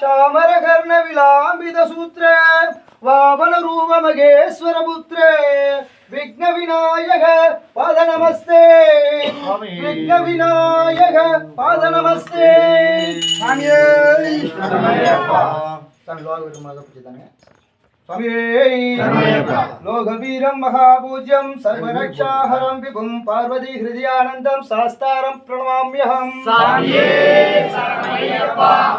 श्यामरकर्णविलाम्बितसूत्रे वामनरूपमगेश्वरपुत्रे विघ्नविनायक पादनमस्ते विघ्नविनायक पादनमस्ते स्वामी लोकवीरं महापूज्यं सर्वरक्षाहरं विभुं पार्वती हृदयानन्दं शास्तारं प्रणमाम्यहम्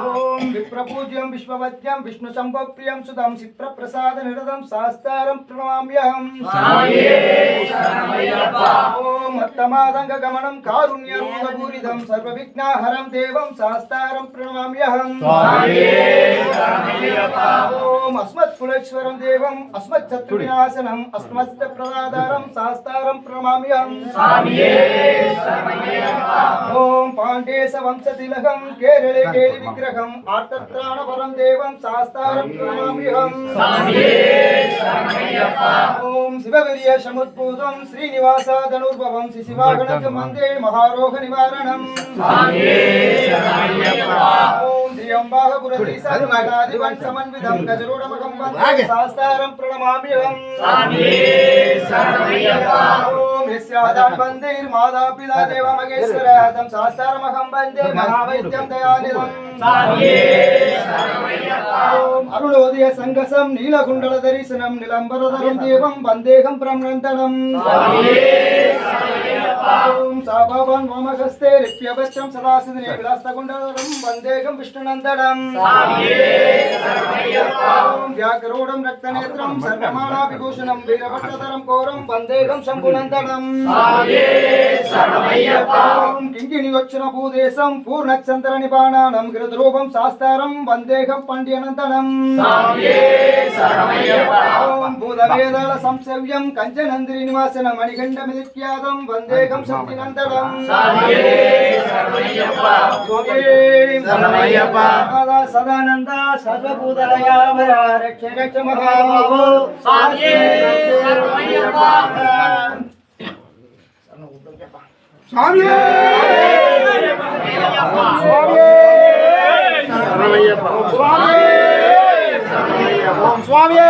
ॐ विप्रपूज्यं विश्ववद्यं विष्णुशम्भप्रियं सुतं सिप्रप्रसादनिरतं शास्तारं प्रणमाम्यहम् ॐ अत्तमादङ्गगमनं कारुण्यं सर्वविघ्नाहरं देवं शास्तारं प्रणमाम्यहम् ॐ अस्मत्कुलेश्वर పరమేశ్వరం దేవం అస్మచ్చత్రు వినాశనం అస్మచ్చ ప్రదాధారం శాస్తారం ప్రణమామ్యం ఓం పాండేశ వంశ తిలకం కేరళే కేలి విగ్రహం ఆర్తత్రాణ పరం దేవం శాస్తారం ప్రణామ్యహం ఓం శివవీర్య సముద్భూతం శ్రీనివాస ధనుర్భవం శిశివాగణక మందే మహారోహ నివారణం. ఓం త్రియంబాహపురతి సర్వగాదివం సమన్వితం గజరూఢమకం మాదా పిదా தேவ மகேஸ்வரம் சாஸ்தாரமகம் வந்தே மகாவைத்தியம் தயாநிதம் அருளோதய சங்கசம் நீலகுண்டல தரிசனம் நிலம்பரதரம் தேவம் வந்தேகம் பிரம்னந்தனம் சாபாபான் மாமகஸ்தே ரிப்யபச்சம் சதாசிதினே விலாஸ்தகுண்டாதரம் வந்தேகம் விஷ்ணுநந்தனம் வியாகரோடம் ரக்தநேத்திரம் சர்வமாலா விபூஷணம் வீரபட்டதரம் கோரம் வந்தேகம் சம்புநந்தனம் கிங்கிணி வச்சன பூதேசம் பூர்ணச்சந்திர நிபானானம் கிருதரூபம் சாஸ்தாரம் வந்தேகம் பண்டியநந்தனம் வந்தேகம் சரணமேகம் சக்தி நந்தனம். சதானந்த சர்வபூதலயாமரட்ச மகாபாவோ. சாமியே சுவாமியே சுவாமியே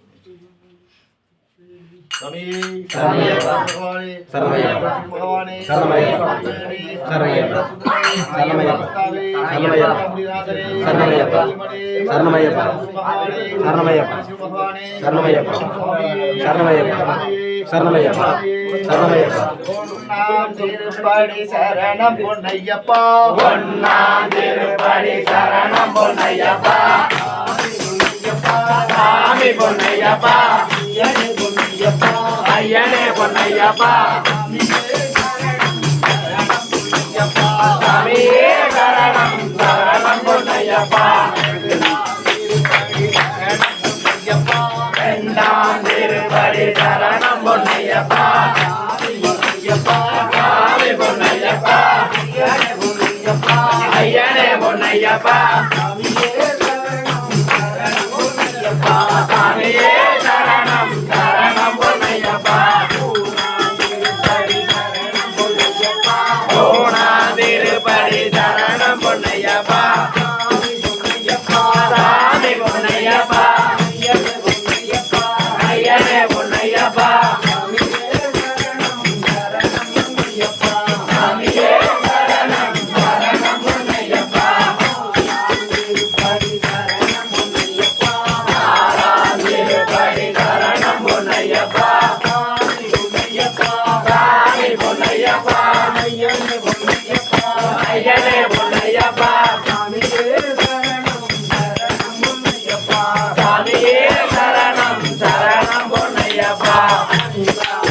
சரணம் பொன்னையப்பா பொன்னா திருப்படி சரணம் பொன்னையப்பா பொன்னையப்பா சாமி பொன்னையப்பா ஐயனே பொன்னையப்பா. சாமியே சரணம் சரணம் பொன்னையப்பா ரெண்டாம் திருப்படி சரணம் பொன்னையப்பா பொன்னையப்பா ஐயனே பொன்னையப்பா talking about.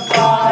ஐயனே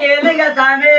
கேளுங்க சாமி நீங்க கேளுங்க சாமி